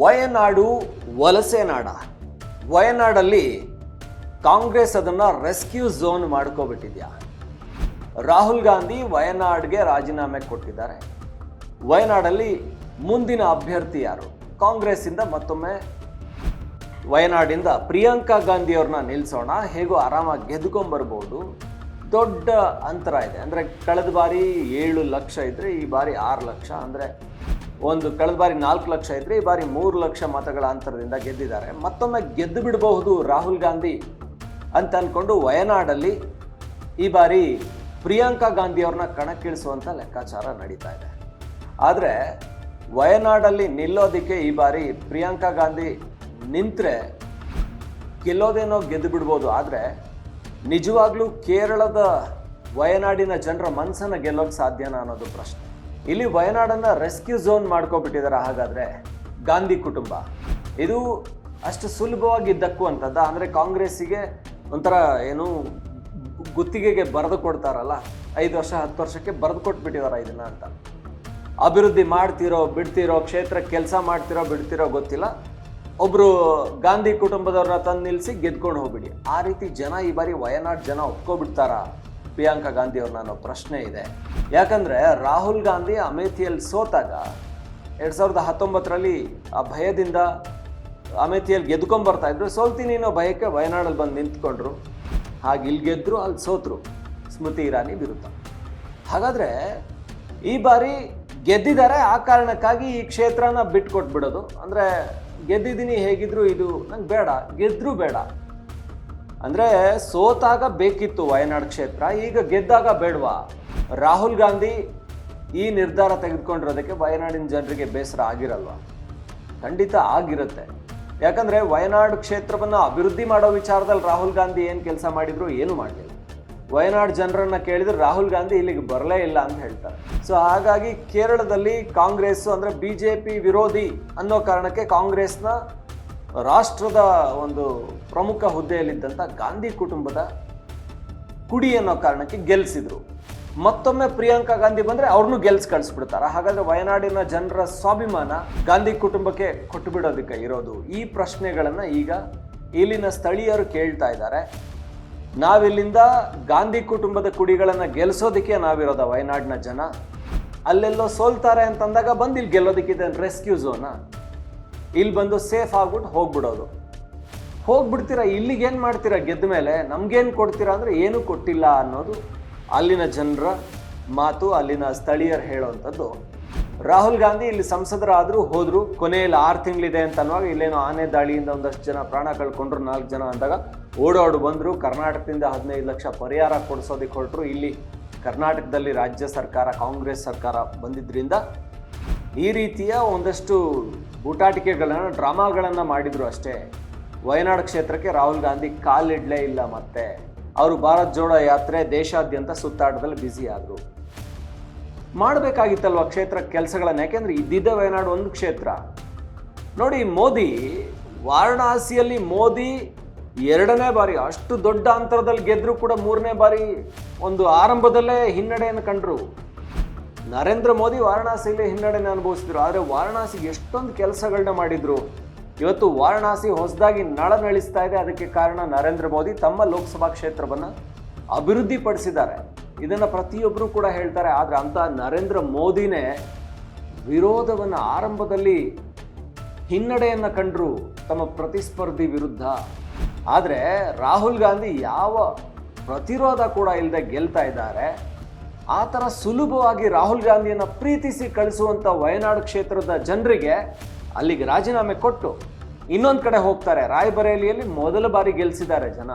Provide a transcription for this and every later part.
ವಯನಾಡು ವಲಸೆ ನಾಡ. ವಯನಾಡಲ್ಲಿ ಕಾಂಗ್ರೆಸ್ ಅದನ್ನು ರೆಸ್ಕ್ಯೂ ಝೋನ್ ಮಾಡ್ಕೋಬಿಟ್ಟಿದ್ಯಾ. ರಾಹುಲ್ ಗಾಂಧಿ ವಯನಾಡ್ಗೆ ರಾಜೀನಾಮೆ ಕೊಟ್ಟಿದ್ದಾರೆ. ವಯನಾಡಲ್ಲಿ ಮುಂದಿನ ಅಭ್ಯರ್ಥಿ ಯಾರು? ಕಾಂಗ್ರೆಸ್ಸಿಂದ ಮತ್ತೊಮ್ಮೆ ವಯನಾಡಿಂದ ಪ್ರಿಯಾಂಕಾ ಗಾಂಧಿಯವ್ರನ್ನ ನಿಲ್ಲಿಸೋಣ ಹೇಗೋ ಆರಾಮಾಗಿ ಗೆದ್ಕೊಂಬರ್ಬೋದು ದೊಡ್ಡ ಅಂತರ ಇದೆ. ಅಂದರೆ ಕಳೆದ ಬಾರಿ ಏಳು ಲಕ್ಷ ಇದ್ದರೆ ಈ ಬಾರಿ ಆರು ಲಕ್ಷ. ಅಂದರೆ ಒಂದು ಕಳೆದ ಬಾರಿ ನಾಲ್ಕು ಲಕ್ಷ ಇದ್ದರೆ ಈ ಬಾರಿ ಮೂರು ಲಕ್ಷ ಮತಗಳ ಅಂತರದಿಂದ ಗೆದ್ದಿದ್ದಾರೆ. ಮತ್ತೊಮ್ಮೆ ಗೆದ್ದು ಬಿಡಬಹುದು ರಾಹುಲ್ ಗಾಂಧಿ ಅಂತ ಅಂದ್ಕೊಂಡು ವಯನಾಡಲ್ಲಿ ಈ ಬಾರಿ ಪ್ರಿಯಾಂಕಾ ಗಾಂಧಿ ಅವ್ರನ್ನ ಕಣಕ್ಕಿಳಿಸುವಂಥ ಲೆಕ್ಕಾಚಾರ ನಡೀತಾ ಇದೆ. ಆದರೆ ವಯನಾಡಲ್ಲಿ ನಿಲ್ಲೋದಕ್ಕೆ ಈ ಬಾರಿ ಪ್ರಿಯಾಂಕಾ ಗಾಂಧಿ ನಿಂತರೆ ಗೆಲ್ಲೋದೇನೋ ಗೆದ್ದು ಬಿಡ್ಬೋದು. ಆದರೆ ನಿಜವಾಗ್ಲೂ ಕೇರಳದ ವಯನಾಡಿನ ಜನರ ಮನಸ್ಸನ್ನು ಗೆಲ್ಲೋಕೆ ಸಾಧ್ಯನಾ ಅನ್ನೋದು ಪ್ರಶ್ನೆ. ಇಲ್ಲಿ ವಯನಾಡನ್ನು ರೆಸ್ಕ್ಯೂ ಝೋನ್ ಮಾಡ್ಕೊಬಿಟ್ಟಿದ್ದಾರೆ. ಹಾಗಾದರೆ ಗಾಂಧಿ ಕುಟುಂಬ. ಇದು ಅಷ್ಟು ಸುಲಭವಾಗಿ ದಕ್ಕುವಂಥದ್ದು ಅಂದರೆ ಕಾಂಗ್ರೆಸ್ಸಿಗೆ ಒಂಥರ ಏನು ಗುತ್ತಿಗೆಗೆ ಬರೆದು ಕೊಡ್ತಾರಲ್ಲ. ಐದು ವರ್ಷ, ಹತ್ತು ವರ್ಷಕ್ಕೆ ಬರೆದು ಕೊಟ್ಬಿಟ್ಟಿದ್ದಾರೆ ಇದನ್ನ ಅಂತ. ಅಭಿವೃದ್ಧಿ ಮಾಡ್ತಿರೋ, ಬಿಡ್ತಿರೋ, ಕ್ಷೇತ್ರ ಕೆಲಸ ಮಾಡ್ತಿರೋ, ಬಿಡ್ತಿರೋ ಗೊತ್ತಿಲ್ಲ. ಒಬ್ಬರು ಗಾಂಧಿ ಕುಟುಂಬದವ್ರನ್ನ ತಂದು ನಿಲ್ಲಿಸಿ ಗೆದ್ಕೊಂಡು ಹೋಗ್ಬಿಡಿ. ಆ ರೀತಿ ಜನ ಈ ಬಾರಿ ವಯನಾಡ್ ಜನ ಒಪ್ಕೊಬಿಡ್ತಾರ? ಪ್ರಿಯಾಂಕಾ ಗಾಂಧಿ ಅವ್ರನ್ನ ಅನ್ನೋ ಪ್ರಶ್ನೆ ಇದೆ. ಯಾಕಂದರೆ ರಾಹುಲ್ ಗಾಂಧಿ ಅಮೇಥಿಯಲ್ಲಿ ಸೋತಾಗ ಎರಡು ಸಾವಿರದ ಹತ್ತೊಂಬತ್ತರಲ್ಲಿ ಆ ಭಯದಿಂದ ಅಮೇಥಿಯಲ್ಲಿ ಗೆದ್ಕೊಂಬರ್ತಾ ಇದ್ರು. ಸೋಲ್ತೀನಿ ಅನ್ನೋ ಭಯಕ್ಕೆ ವಯನಾಡಲ್ಲಿ ಬಂದು ನಿಂತ್ಕೊಂಡ್ರು. ಹಾಗೆ ಇಲ್ಲಿ ಗೆದ್ದರು ಅಲ್ಲಿ ಸೋತರು. ಸ್ಮೃತಿ ಇರಾನಿ ವಿರುದ್ಧ. ಹಾಗಾದ್ರೆ ಈ ಬಾರಿ ಗೆದ್ದಿದ್ದಾರೆ ಆ ಕಾರಣಕ್ಕಾಗಿ ಈ ಕ್ಷೇತ್ರನ ಬಿಟ್ಕೊಟ್ಬಿಡೋದು. ಅಂದರೆ ಗೆದ್ದಿದ್ದೀನಿ ಹೇಗಿದ್ರು ಇದು ನಂಗೆ ಬೇಡ ಗೆದ್ದರೂ ಬೇಡ. ಅಂದರೆ ಸೋತಾಗ ಬೇಕಿತ್ತು ವಯನಾಡ್ ಕ್ಷೇತ್ರ, ಈಗ ಗೆದ್ದಾಗ ಬೇಡವಾ? ರಾಹುಲ್ ಗಾಂಧಿ ಈ ನಿರ್ಧಾರ ತೆಗೆದುಕೊಂಡಿರೋದಕ್ಕೆ ವಯನಾಡಿನ ಜನರಿಗೆ ಬೇಸರ ಆಗಿರಲ್ವಾ? ಖಂಡಿತ ಆಗಿರುತ್ತೆ. ಯಾಕಂದ್ರೆ ವಯನಾಡ್ ಕ್ಷೇತ್ರವನ್ನು ಅಭಿವೃದ್ಧಿ ಮಾಡೋ ವಿಚಾರದಲ್ಲಿ ರಾಹುಲ್ ಗಾಂಧಿ ಏನು ಕೆಲಸ ಮಾಡಿದ್ರು ಏನು ಮಾಡಲಿಲ್ಲ. ವಯನಾಡ್ ಜನರನ್ನ ಕೇಳಿದ್ರೆ ರಾಹುಲ್ ಗಾಂಧಿ ಇಲ್ಲಿಗೆ ಬರಲೇ ಇಲ್ಲ ಅಂತ ಹೇಳ್ತಾರೆ. ಸೊ ಹಾಗಾಗಿ ಕೇರಳದಲ್ಲಿ ಕಾಂಗ್ರೆಸ್ ಅಂದ್ರೆ ಬಿ ಜೆ ಪಿ ವಿರೋಧಿ ಅನ್ನೋ ಕಾರಣಕ್ಕೆ ಕಾಂಗ್ರೆಸ್ನ ರಾಷ್ಟ್ರದ ಒಂದು ಪ್ರಮುಖ ಹುದ್ದೆಯಲ್ಲಿದ್ದಂಥ ಗಾಂಧಿ ಕುಟುಂಬದ ಕುಡಿ ಅನ್ನೋ ಕಾರಣಕ್ಕೆ ಗೆಲ್ಲಿಸಿದ್ರು ಮತ್ತೊಮ್ಮೆ ಪ್ರಿಯಾಂಕಾ ಗಾಂಧಿ ಬಂದರೆ ಅವ್ರನ್ನೂ ಗೆಲ್ಸ್ ಕಳಿಸ್ಬಿಡ್ತಾರೆ. ಹಾಗಾದರೆ ವಯನಾಡಿನ ಜನರ ಸ್ವಾಭಿಮಾನ ಗಾಂಧಿ ಕುಟುಂಬಕ್ಕೆ ಕೊಟ್ಟು ಬಿಡೋದಕ್ಕೆ ಇರೋದು. ಈ ಪ್ರಶ್ನೆಗಳನ್ನು ಈಗ ಇಲ್ಲಿನ ಸ್ಥಳೀಯರು ಕೇಳ್ತಾ ಇದ್ದಾರೆ. ನಾವಿಲ್ಲಿಂದ ಗಾಂಧಿ ಕುಟುಂಬದ ಕುಡಿಗಳನ್ನು ಗೆಲ್ಲಿಸೋದಕ್ಕೆ ನಾವಿರೋದ ವಯನಾಡಿನ ಜನ. ಅಲ್ಲೆಲ್ಲೋ ಸೋಲ್ತಾರೆ ಅಂತಂದಾಗ ಬಂದು ಇಲ್ಲಿ ಗೆಲ್ಲೋದಕ್ಕಿದೆ ರೆಸ್ಕ್ಯೂ ಝೋನಾ ಇಲ್ಲಿ ಬಂದು ಸೇಫ್ ಆಗ್ಬಿಟ್ಟು ಹೋಗ್ಬಿಡೋದು. ಹೋಗ್ಬಿಡ್ತೀರಾ, ಇಲ್ಲಿಗೆ ಏನು ಮಾಡ್ತೀರಾ? ಗೆದ್ದ ಮೇಲೆ ನಮಗೇನು ಕೊಡ್ತೀರಾ ಅಂದರೆ ಏನೂ ಕೊಟ್ಟಿಲ್ಲ ಅನ್ನೋದು ಅಲ್ಲಿನ ಜನರ ಮಾತು, ಅಲ್ಲಿನ ಸ್ಥಳೀಯರು ಹೇಳೋವಂಥದ್ದು ರಾಹುಲ್ ಗಾಂಧಿ ಇಲ್ಲಿ ಸಂಸದರಾದರೂ ಹೋದರು, ಕೊನೆಯಲ್ಲಿ ಆರು ತಿಂಗಳಿದೆ ಅಂತ ಅನ್ನುವಾಗ ಇಲ್ಲೇನೋ ಆನೆ ದಾಳಿಯಿಂದ ಒಂದಷ್ಟು ಜನ ಪ್ರಾಣ ಕಳ್ಕೊಂಡ್ರು, ನಾಲ್ಕು ಜನ ಅಂದಾಗ ಓಡಾಡು ಬಂದರು, ಕರ್ನಾಟಕದಿಂದ ಹದಿನೈದು ಲಕ್ಷ ಪರಿಹಾರ ಕೊಡಿಸೋದಕ್ಕೆ ಹೊರಟರು. ಇಲ್ಲಿ ಕರ್ನಾಟಕದಲ್ಲಿ ರಾಜ್ಯ ಸರ್ಕಾರ, ಕಾಂಗ್ರೆಸ್ ಸರ್ಕಾರ ಬಂದಿದ್ದರಿಂದ ಈ ರೀತಿಯ ಒಂದಷ್ಟು ಬೂಟಾಟಿಕೆಗಳನ್ನು ಡ್ರಾಮಾಗಳನ್ನು ಮಾಡಿದ್ರು ಅಷ್ಟೇ. ವಯನಾಡ್ ಕ್ಷೇತ್ರಕ್ಕೆ ರಾಹುಲ್ ಗಾಂಧಿ ಕಾಲಿಡಲೇ ಇಲ್ಲ ಮತ್ತೆ. ಅವರು ಭಾರತ್ ಜೋಡೋ ಯಾತ್ರೆ ದೇಶಾದ್ಯಂತ ಸುತ್ತಾಟದಲ್ಲಿ ಬ್ಯುಸಿ ಆದರು. ಮಾಡಬೇಕಾಗಿತ್ತಲ್ವ ಕ್ಷೇತ್ರ ಕೆಲಸಗಳನ್ನು? ಯಾಕೆಂದ್ರೆ ಇದ್ದಿದ್ದ ವಯನಾಡು ಒಂದು ಕ್ಷೇತ್ರ. ನೋಡಿ, ಮೋದಿ, ವಾರಣಾಸಿಯಲ್ಲಿ ಮೋದಿ ಎರಡನೇ ಬಾರಿ, ಅಷ್ಟು ದೊಡ್ಡ ಅಂತರದಲ್ಲಿ ಗೆದ್ದರೂ ಕೂಡ ಮೂರನೇ ಬಾರಿ ಒಂದು ಆರಂಭದಲ್ಲೇ ಹಿನ್ನಡೆಯನ್ನು ಕಂಡ್ರು. ನರೇಂದ್ರ ಮೋದಿ ವಾರಣಾಸಿಯಲ್ಲಿ ಹಿನ್ನಡೆಯನ್ನು ಅನುಭವಿಸಿದ್ರು, ಆದರೆ ವಾರಣಾಸಿಗೆ ಎಷ್ಟೊಂದು ಕೆಲಸಗಳನ್ನ ಮಾಡಿದ್ರು. ಇವತ್ತು ವಾರಣಾಸಿ ಹೊಸದಾಗಿ ನಳನಳಿಸ್ತಾ ಇದೆ, ಅದಕ್ಕೆ ಕಾರಣ ನರೇಂದ್ರ ಮೋದಿ ತಮ್ಮ ಲೋಕಸಭಾ ಕ್ಷೇತ್ರವನ್ನು ಅಭಿವೃದ್ಧಿಪಡಿಸಿದ್ದಾರೆ. ಇದನ್ನು ಪ್ರತಿಯೊಬ್ಬರು ಕೂಡ ಹೇಳ್ತಾರೆ, ಆದರೆ ಅಂತ ನರೇಂದ್ರ ಮೋದಿನೇ ವಿರೋಧವನ್ನು ಆರಂಭದಲ್ಲಿ ಹಿನ್ನಡೆಯನ್ನು ಕಂಡರು ತಮ್ಮ ಪ್ರತಿಸ್ಪರ್ಧಿ ವಿರುದ್ಧ. ಆದರೆ ರಾಹುಲ್ ಗಾಂಧಿ ಯಾವ ಪ್ರತಿರೋಧ ಕೂಡ ಇಲ್ಲದೆ ಗೆಲ್ತಾ ಇದ್ದಾರೆ. ಆ ಥರ ಸುಲಭವಾಗಿ ರಾಹುಲ್ ಗಾಂಧಿಯನ್ನು ಪ್ರೀತಿಸಿ ಕಳಿಸುವಂಥ ವಯನಾಡು ಕ್ಷೇತ್ರದ ಜನರಿಗೆ ಅಲ್ಲಿಗೆ ರಾಜೀನಾಮೆ ಕೊಟ್ಟು ಇನ್ನೊಂದು ಕಡೆ ಹೋಗ್ತಾರೆ. ರಾಯ್ಬರೇಲಿಯಲ್ಲಿ ಮೊದಲ ಬಾರಿ ಗೆಲ್ಲಿಸಿದ್ದಾರೆ ಜನ.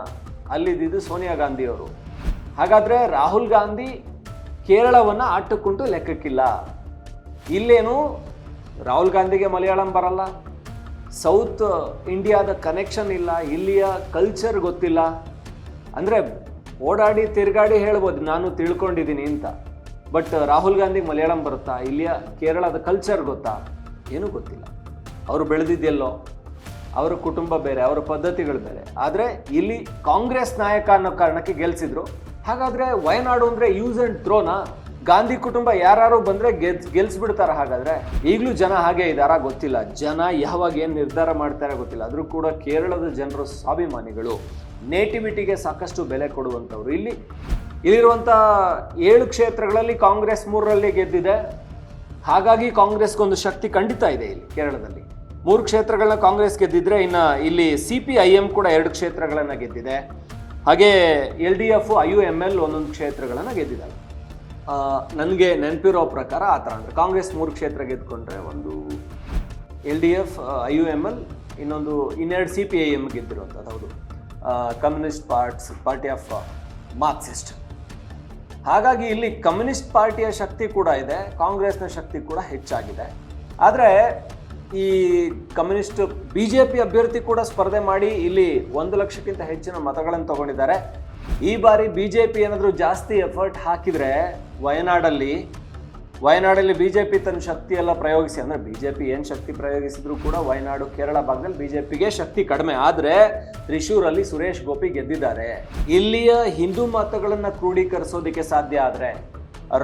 ಅಲ್ಲಿದ್ದು ಸೋನಿಯಾ ಗಾಂಧಿಯವರು. ಹಾಗಾದರೆ ರಾಹುಲ್ ಗಾಂಧಿ ಕೇರಳವನ್ನು ಆಟಕ್ಕುಂಟು ಲೆಕ್ಕಕ್ಕಿಲ್ಲ. ಇಲ್ಲೇನು ರಾಹುಲ್ ಗಾಂಧಿಗೆ ಮಲಯಾಳಂ ಬರಲ್ಲ. ಸೌತ್ ಇಂಡಿಯಾದ ಕನೆಕ್ಷನ್ ಇಲ್ಲ. ಇಲ್ಲಿಯ ಕಲ್ಚರ್ ಗೊತ್ತಿಲ್ಲ. ಅಂದರೆ ಓಡಾಡಿ, ತಿರುಗಾಡಿ ಹೇಳ್ಬೋದು, ನಾನು ತಿಳ್ಕೊಂಡಿದ್ದೀನಿ ಅಂತ. ಬಟ್ ರಾಹುಲ್ ಗಾಂಧಿಗೆ ಮಲಯಾಳಂ ಬರುತ್ತಾ? ಇಲ್ಲಿಯ ಕೇರಳದ ಕಲ್ಚರ್ ಗೊತ್ತಾ? ಏನೂ ಗೊತ್ತಿಲ್ಲ. ಅವರು ಬೆಳೆದಿದ್ದೆಲ್ಲೋ ಅವರ ಕುಟುಂಬ ಬೇರೆ, ಅವರ ಪದ್ಧತಿಗಳು ಬೇರೆ. ಆದರೆ ಇಲ್ಲಿ ಕಾಂಗ್ರೆಸ್ ನಾಯಕ ಅನ್ನೋ ಕಾರಣಕ್ಕೆ ಗೆಲ್ಸಿದ್ರು. ಹಾಗಾದರೆ ವಯನಾಡು ಅಂದರೆ ಯೂಸ್ ಆ್ಯಂಡ್ ಥ್ರೋನಾ ಗಾಂಧಿ ಕುಟುಂಬ ಯಾರು ಬಂದರೆ ಗೆಲ್ಸ್, ಗೆಲ್ಸ್ಬಿಡ್ತಾರ ಹಾಗಾದರೆ? ಈಗಲೂ ಜನ ಹಾಗೆ ಇದ್ದಾರಾ ಗೊತ್ತಿಲ್ಲ. ಜನ ಯಾವಾಗ ಏನು ನಿರ್ಧಾರ ಮಾಡ್ತಾರೆ ಗೊತ್ತಿಲ್ಲ. ಆದರೂ ಕೂಡ ಕೇರಳದ ಜನರು ಸ್ವಾಭಿಮಾನಿಗಳು. ನೇಟಿವಿಟಿಗೆ ಸಾಕಷ್ಟು ಬೆಲೆ ಕೊಡುವಂಥವ್ರು. ಇಲ್ಲಿ, ಇಲ್ಲಿರುವಂಥ ಏಳು ಕ್ಷೇತ್ರಗಳಲ್ಲಿ ಕಾಂಗ್ರೆಸ್ ಮೂರರಲ್ಲಿ ಗೆದ್ದಿದೆ. ಹಾಗಾಗಿ ಕಾಂಗ್ರೆಸ್ಗೊಂದು ಶಕ್ತಿ ಖಂಡಿತ ಇದೆ ಇಲ್ಲಿ ಕೇರಳದಲ್ಲಿ. ಮೂರು ಕ್ಷೇತ್ರಗಳನ್ನ ಕಾಂಗ್ರೆಸ್ ಗೆದ್ದಿದ್ರೆ ಇನ್ನು ಇಲ್ಲಿ ಸಿ ಪಿ ಐ ಎಂ ಕೂಡ ಎರಡು ಕ್ಷೇತ್ರಗಳನ್ನು ಗೆದ್ದಿದೆ. ಹಾಗೆ L D F, I U M L ಒಂದೊಂದು ಕ್ಷೇತ್ರಗಳನ್ನು ಗೆದ್ದಿದ್ದಾರೆ ನನಗೆ ನೆನಪಿರೋ ಪ್ರಕಾರ ಆ ಥರ ಅಂದರೆ ಕಾಂಗ್ರೆಸ್ ಮೂರು ಕ್ಷೇತ್ರ ಗೆದ್ಕೊಂಡ್ರೆ ಒಂದು L D F, I U M L, ಇನ್ನೊಂದು ಇನ್ನೆರಡು ಸಿ ಪಿ ಐ ಎಂ ಗೆದ್ದಿರುವಂಥದ್ದು. ಹೌದು. Communist parts, party of Marxist. ಹಾಗಾಗಿ ಇಲ್ಲಿ ಕಮ್ಯುನಿಸ್ಟ್ ಪಾರ್ಟಿಯ ಶಕ್ತಿ ಕೂಡ ಇದೆ, ಕಾಂಗ್ರೆಸ್ನ ಶಕ್ತಿ ಕೂಡ ಹೆಚ್ಚಾಗಿದೆ. ಆದರೆ ಈ ಕಮ್ಯುನಿಸ್ಟ್ ಬಿ ಜೆ ಪಿ ಅಭ್ಯರ್ಥಿ ಕೂಡ ಸ್ಪರ್ಧೆ ಮಾಡಿ ಇಲ್ಲಿ ಒಂದು ಲಕ್ಷಕ್ಕಿಂತ ಹೆಚ್ಚಿನ ಮತಗಳನ್ನು ತಗೊಂಡಿದ್ದಾರೆ. ಈ ಬಾರಿ ಬಿ ಜೆ ಪಿ ಏನಾದರೂ ಜಾಸ್ತಿ ಎಫರ್ಟ್ ಹಾಕಿದರೆ, ವಯನಾಡಲ್ಲಿ ವಯನಾಡಲ್ಲಿ ಬಿ ಜೆ ಪಿ ತನ್ನ ಶಕ್ತಿಯೆಲ್ಲ ಪ್ರಯೋಗಿಸಿ, ಅಂದರೆ ಬಿ ಜೆ ಪಿ ಏನು ಶಕ್ತಿ ಪ್ರಯೋಗಿಸಿದ್ರು ಕೂಡ ವಯನಾಡು ಕೇರಳ ಭಾಗದಲ್ಲಿ ಬಿ ಜೆ ಪಿಗೆ ಶಕ್ತಿ ಕಡಿಮೆ. ಆದರೆ ತ್ರಿಶೂರಲ್ಲಿ ಸುರೇಶ್ ಗೋಪಿ ಗೆದ್ದಿದ್ದಾರೆ. ಇಲ್ಲಿಯ ಹಿಂದೂ ಮತಗಳನ್ನು ಕ್ರೋಢೀಕರಿಸೋದಕ್ಕೆ ಸಾಧ್ಯ ಆದರೆ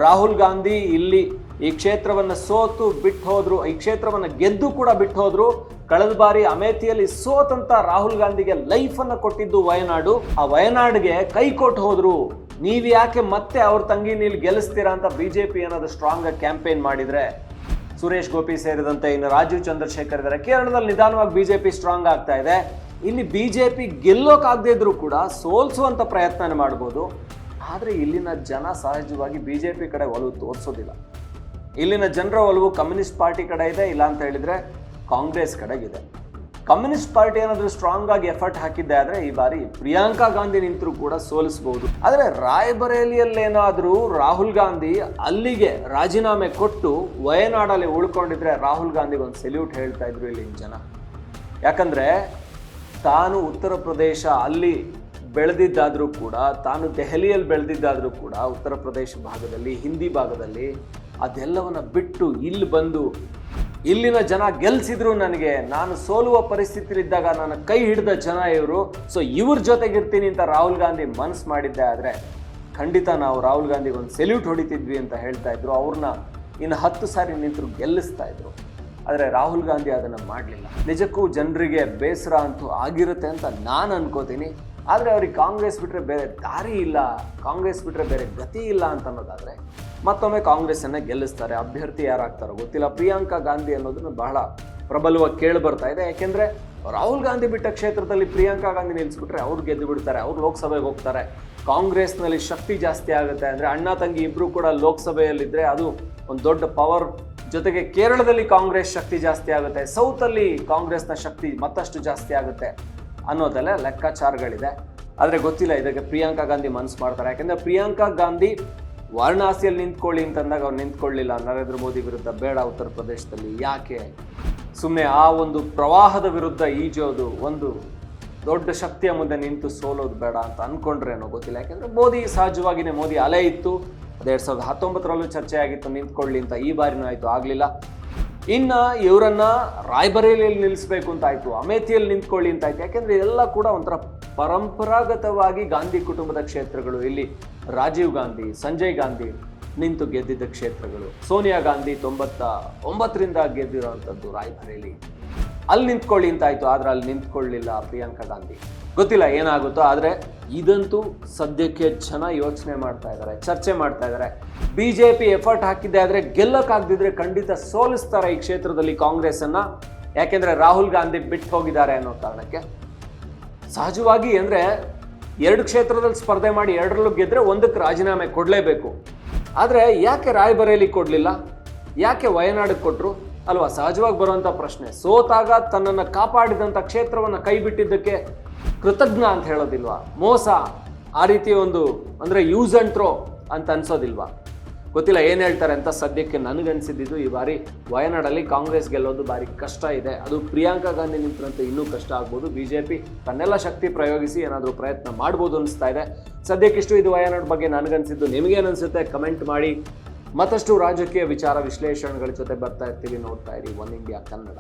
ರಾಹುಲ್ ಗಾಂಧಿ ಇಲ್ಲಿ ಈ ಕ್ಷೇತ್ರವನ್ನು ಸೋತು ಬಿಟ್ಟು ಹೋದ್ರು, ಈ ಕ್ಷೇತ್ರವನ್ನು ಗೆದ್ದು ಕೂಡ ಬಿಟ್ಟು ಹೋದ್ರು. ಕಳೆದ ಬಾರಿ ಅಮೇಥಿಯಲ್ಲಿ ಸೋತಂತ ರಾಹುಲ್ ಗಾಂಧಿಗೆ ಲೈಫನ್ನು ಕೊಟ್ಟಿದ್ದು ವಯನಾಡು. ಆ ವಯನಾಡ್ಗೆ ಕೈ ಕೊಟ್ಟು ಹೋದ್ರು. ನೀವ್ ಯಾಕೆ ಮತ್ತೆ ಅವ್ರ ತಂಗಿ ನೀಲ್ ಗೆಲ್ಲಿಸ್ತೀರಾ ಅಂತ ಬಿಜೆಪಿ ಏನಾದ್ರು ಸ್ಟ್ರಾಂಗ್ ಆಗಿ ಕ್ಯಾಂಪೇನ್ ಮಾಡಿದರೆ ಸುರೇಶ್ ಗೋಪಿ ಸೇರಿದಂತೆ ಇನ್ನು ರಾಜೀವ್ ಚಂದ್ರಶೇಖರ್ ಇದ್ದಾರೆ ಕೇರಳದಲ್ಲಿ ನಿಧಾನವಾಗಿ ಬಿ ಜೆ ಪಿ ಸ್ಟ್ರಾಂಗ್ ಆಗ್ತಾ ಇದೆ. ಇಲ್ಲಿ ಪಿ ಗೆಲ್ಲೋಕಾಗದೇ ಇದ್ರೂ ಕೂಡ ಸೋಲ್ಸುವಂಥ ಪ್ರಯತ್ನ ಮಾಡ್ಬೋದು. ಆದರೆ ಇಲ್ಲಿನ ಜನ ಸಹಜವಾಗಿ ಬಿ ಜೆ ಪಿ ಕಡೆ ಒಲವು ತೋರಿಸೋದಿಲ್ಲ. ಇಲ್ಲಿನ ಜನರ ಒಲವು ಕಮ್ಯುನಿಸ್ಟ್ ಪಾರ್ಟಿ ಕಡೆ ಇದೆ ಇಲ್ಲ ಅಂತ ಹೇಳಿದರೆ ಕಾಂಗ್ರೆಸ್ ಕಡೆಗಿದೆ. ಕಮ್ಯುನಿಸ್ಟ್ ಪಾರ್ಟಿ ಏನಾದರೂ ಸ್ಟ್ರಾಂಗ್ ಆಗಿ ಎಫರ್ಟ್ ಹಾಕಿದ್ದೆ ಆದರೆ ಈ ಬಾರಿ ಪ್ರಿಯಾಂಕಾ ಗಾಂಧಿ ನಿಂತರೂ ಕೂಡ ಸೋಲಿಸಬಹುದು ಆದರೆ ರಾಯಬರೇಲಿಯಲ್ಲೇನಾದರೂ ರಾಹುಲ್ ಗಾಂಧಿ ಅಲ್ಲಿಗೆ ರಾಜೀನಾಮೆ ಕೊಟ್ಟು ವಯನಾಡಲ್ಲಿ ಉಳ್ಕೊಂಡಿದ್ರೆ ರಾಹುಲ್ ಗಾಂಧಿಗೆ ಒಂದು ಸೆಲ್ಯೂಟ್ ಹೇಳ್ತಾ ಇದ್ರು ಇಲ್ಲಿನ ಜನ. ಯಾಕಂದ್ರೆ ತಾನು ಉತ್ತರ ಪ್ರದೇಶ ಅಲ್ಲಿ ಬೆಳೆದಿದ್ದಾದರೂ ಕೂಡ, ತಾನು ದೆಹಲಿಯಲ್ಲಿ ಬೆಳೆದಿದ್ದಾದರೂ ಕೂಡ ಉತ್ತರ ಪ್ರದೇಶ ಭಾಗದಲ್ಲಿ, ಹಿಂದಿ ಭಾಗದಲ್ಲಿ ಅದೆಲ್ಲವನ್ನ ಬಿಟ್ಟು ಇಲ್ಲಿ ಬಂದು ಇಲ್ಲಿನ ಜನ ಗೆಲ್ಸಿದ್ರು ನನಗೆ, ನಾನು ಸೋಲುವ ಪರಿಸ್ಥಿತಿಲಿದ್ದಾಗ ನನ್ನ ಕೈ ಹಿಡಿದ ಜನ ಇವರು. ಸೊ ಇವ್ರ ಜೊತೆಗಿರ್ತೀನಿ ಅಂತ ರಾಹುಲ್ ಗಾಂಧಿ ಮನಸ್ಸು ಮಾಡಿದ್ದೆ ಆದರೆ ಖಂಡಿತ ನಾವು ರಾಹುಲ್ ಗಾಂಧಿಗೆ ಒಂದು ಸೆಲ್ಯೂಟ್ ಹೊಡಿತಿದ್ವಿ ಅಂತ ಹೇಳ್ತಾ ಇದ್ರು. ಅವ್ರನ್ನ ಇನ್ನು ಹತ್ತು ಸಾರಿ ನಿಂತರು ಗೆಲ್ಲಿಸ್ತಾ ಇದ್ರು. ಆದರೆ ರಾಹುಲ್ ಗಾಂಧಿ ಅದನ್ನು ಮಾಡಲಿಲ್ಲ. ನಿಜಕ್ಕೂ ಜನರಿಗೆ ಬೇಸರ ಅಂತೂ ಆಗಿರುತ್ತೆ ಅಂತ ನಾನು ಅನ್ಕೋತೀನಿ. ಆದರೆ ಅವ್ರಿಗೆ ಕಾಂಗ್ರೆಸ್ ಬಿಟ್ಟರೆ ಬೇರೆ ದಾರಿ ಇಲ್ಲ, ಕಾಂಗ್ರೆಸ್ ಬಿಟ್ಟರೆ ಬೇರೆ ಗತಿ ಇಲ್ಲ ಅಂತ ಅನ್ನೋದಾದರೆ ಮತ್ತೊಮ್ಮೆ ಕಾಂಗ್ರೆಸ್ಸನ್ನು ಗೆಲ್ಲಿಸ್ತಾರೆ. ಅಭ್ಯರ್ಥಿ ಯಾರಾಗ್ತಾರೋ ಗೊತ್ತಿಲ್ಲ. ಪ್ರಿಯಾಂಕಾ ಗಾಂಧಿ ಅನ್ನೋದನ್ನು ಬಹಳ ಪ್ರಬಲವಾಗಿ ಕೇಳಿ ಬರ್ತಾ ಇದೆ. ಯಾಕೆಂದರೆ ರಾಹುಲ್ ಗಾಂಧಿ ಬಿಟ್ಟ ಕ್ಷೇತ್ರದಲ್ಲಿ ಪ್ರಿಯಾಂಕಾ ಗಾಂಧಿ ನಿಲ್ಲಿಸ್ಬಿಟ್ರೆ ಅವ್ರು ಗೆದ್ದು ಬಿಡ್ತಾರೆ, ಅವ್ರು ಲೋಕಸಭೆಗೆ ಹೋಗ್ತಾರೆ. ಕಾಂಗ್ರೆಸ್ನಲ್ಲಿ ಶಕ್ತಿ ಜಾಸ್ತಿ ಆಗುತ್ತೆ ಅಂದರೆ ಅಣ್ಣ, ತಂಗಿ ಇಬ್ಬರು ಕೂಡ ಲೋಕಸಭೆಯಲ್ಲಿದ್ದರೆ ಅದು ಒಂದು ದೊಡ್ಡ ಪವರ್ ಜೊತೆಗೆ ಕೇರಳದಲ್ಲಿ ಕಾಂಗ್ರೆಸ್ ಶಕ್ತಿ ಜಾಸ್ತಿ ಆಗುತ್ತೆ. ಸೌತಲ್ಲಿ ಕಾಂಗ್ರೆಸ್ನ ಶಕ್ತಿ ಮತ್ತಷ್ಟು ಜಾಸ್ತಿ ಆಗುತ್ತೆ. ಅನ್ನೋದೆಲ್ಲ ಲೆಕ್ಕಾಚಾರಗಳಿದೆ. ಆದರೆ ಗೊತ್ತಿಲ್ಲ, ಇದಕ್ಕೆ ಪ್ರಿಯಾಂಕಾ ಗಾಂಧಿ ಮನಸ್ಸು ಮಾಡ್ತಾರೆ. ಯಾಕೆಂದರೆ ಪ್ರಿಯಾಂಕಾ ಗಾಂಧಿ ವಾರಣಾಸಿಯಲ್ಲಿ ನಿಂತ್ಕೊಳ್ಳಿ ಅಂತಂದಾಗ ಅವ್ರು ನಿಂತ್ಕೊಳ್ಳಿಲ್ಲ. ನರೇಂದ್ರ ಮೋದಿ ವಿರುದ್ಧ ಬೇಡ ಉತ್ತರ ಪ್ರದೇಶದಲ್ಲಿ. ಯಾಕೆ? ಸುಮ್ಮನೆ ಆ ಒಂದು ಪ್ರವಾಹದ ವಿರುದ್ಧ ಈಜೋದು ಒಂದು ದೊಡ್ಡ ಶಕ್ತಿಯ ಮುಂದೆ ನಿಂತು ಸೋಲೋದು ಬೇಡ ಅಂತ ಅನ್ಕೊಂಡ್ರೇನೋ ಗೊತ್ತಿಲ್ಲ. ಯಾಕೆಂದರೆ ಮೋದಿ ಸಹಜವಾಗಿನೇ, ಮೋದಿ ಅಲೆ ಇತ್ತು. ಅದು ಎರಡು ಸಾವಿರದ ಹತ್ತೊಂಬತ್ತರಲ್ಲೂ ಚರ್ಚೆ ಆಗಿತ್ತು ನಿಂತ್ಕೊಳ್ಳಿ ಅಂತ ಈ ಬಾರಿನೂ ಆಯಿತು, ಆಗಲಿಲ್ಲ. ಇನ್ನ ಇವರನ್ನ ರಾಯ್ಬರೇಲಿಯಲ್ಲಿ ನಿಲ್ಲಿಸಬೇಕು ಅಂತ ಆಯ್ತು, ಅಮೇಥಿಯಲ್ಲಿ ನಿಂತ್ಕೊಳ್ಳಿ ಅಂತ ಆಯ್ತು. ಯಾಕೆಂದ್ರೆ ಎಲ್ಲ ಕೂಡ ಒಂಥರ ಪರಂಪರಾಗತವಾಗಿ ಗಾಂಧಿ ಕುಟುಂಬದ ಕ್ಷೇತ್ರಗಳು, ಇಲ್ಲಿ ರಾಜೀವ್ ಗಾಂಧಿ, ಸಂಜಯ್ ಗಾಂಧಿ ನಿಂತು ಗೆದ್ದಿದ್ದ ಕ್ಷೇತ್ರಗಳು. ಸೋನಿಯಾ ಗಾಂಧಿ ತೊಂಬತ್ತ ಒಂಬತ್ತರಿಂದ ಗೆದ್ದಿರೋವಂಥದ್ದು ರಾಯ್ಬರೇಲಿ. ಅಲ್ಲಿ ನಿಂತ್ಕೊಳ್ಳಿ ಅಂತ ಆಯ್ತು, ಆದ್ರೆ ಅಲ್ಲಿ ನಿಂತ್ಕೊಳ್ಳಿಲ್ಲ ಪ್ರಿಯಾಂಕಾ ಗಾಂಧಿ. ಗೊತ್ತಿಲ್ಲ ಏನಾಗುತ್ತೋ, ಆದರೆ ಇದಂತೂ ಸದ್ಯಕ್ಕೆ ಜನ ಯೋಚನೆ ಮಾಡ್ತಾ ಇದ್ದಾರೆ ಚರ್ಚೆ ಮಾಡ್ತಾ ಇದ್ದಾರೆ ಪಿ ಎಫರ್ಟ್ ಹಾಕಿದ್ದೆ ಆದರೆ ಗೆಲ್ಲಕ್ಕಾಗದಿದ್ರೆ ಖಂಡಿತ ಸೋಲಿಸ್ತಾರೆ ಈ ಕ್ಷೇತ್ರದಲ್ಲಿ ಕಾಂಗ್ರೆಸ್ಸನ್ನು. ಯಾಕೆಂದರೆ ರಾಹುಲ್ ಗಾಂಧಿ ಬಿಟ್ಟು ಹೋಗಿದ್ದಾರೆ ಅನ್ನೋ ಕಾರಣಕ್ಕೆ. ಸಹಜವಾಗಿ ಅಂದರೆ ಎರಡು ಕ್ಷೇತ್ರದಲ್ಲಿ ಸ್ಪರ್ಧೆ ಮಾಡಿ ಎರಡರಲ್ಲೂ ಗೆದ್ದರೆ ಒಂದಕ್ಕೆ ರಾಜೀನಾಮೆ ಕೊಡಲೇಬೇಕು. ಆದರೆ ಯಾಕೆ ರಾಯಬರೇಲಿ ಕೊಡಲಿಲ್ಲ? ಯಾಕೆ ವಯನಾಡಿಗೆ ಕೊಟ್ಟರು ಅಲ್ವಾ, ಸಹಜವಾಗಿ ಬರುವಂಥ ಪ್ರಶ್ನೆ. ಸೋತಾಗ ತನ್ನನ್ನು ಕಾಪಾಡಿದಂಥ ಕ್ಷೇತ್ರವನ್ನು ಕೈ ಬಿಟ್ಟಿದ್ದಕ್ಕೆ ಕೃತಜ್ಞ ಅಂತ ಹೇಳೋದಿಲ್ವಾ? ಮೋಸ ಆ ರೀತಿ ಒಂದು ಅಂದರೆ ಯೂಸ್ ಅಂಡ್ ಥ್ರೋ ಅಂತ ಅನ್ಸೋದಿಲ್ವಾ? ಗೊತ್ತಿಲ್ಲ, ಏನು ಹೇಳ್ತಾರೆ ಅಂತ ಸದ್ಯಕ್ಕೆ ನನಗನ್ಸಿದ್ದು ಈ ಬಾರಿ ವಯನಾಡಲ್ಲಿ ಕಾಂಗ್ರೆಸ್ ಗೆಲ್ಲೋದು ಬಾರಿ ಕಷ್ಟ ಇದೆ. ಅದು ಪ್ರಿಯಾಂಕಾ ಗಾಂಧಿ ನಿಂತರಂತೆ ಇನ್ನೂ ಕಷ್ಟ ಆಗ್ಬೋದು. ಬಿ ಜೆ ಪಿ ತನ್ನೆಲ್ಲ ಶಕ್ತಿ ಪ್ರಯೋಗಿಸಿ ಏನಾದರೂ ಪ್ರಯತ್ನ ಮಾಡ್ಬೋದು ಅನಿಸ್ತಾ ಇದೆ. ಸದ್ಯಕ್ಕಿಷ್ಟು ಇದು ವಯನಾಡ್ ಬಗ್ಗೆ ನನಗನ್ಸಿದ್ದು ನಿಮಗೇನು ಅನಿಸುತ್ತೆ? ಕಮೆಂಟ್ ಮಾಡಿ. ಮತ್ತಷ್ಟು ರಾಜಕೀಯ ವಿಚಾರ ವಿಶ್ಲೇಷಣೆಗಳ ಜೊತೆ ಬರ್ತಾ ಇರ್ತೀವಿ. ನೋಡ್ತಾ ಇರಿ ಒನ್ ಇಂಡಿಯಾ ಕನ್ನಡ.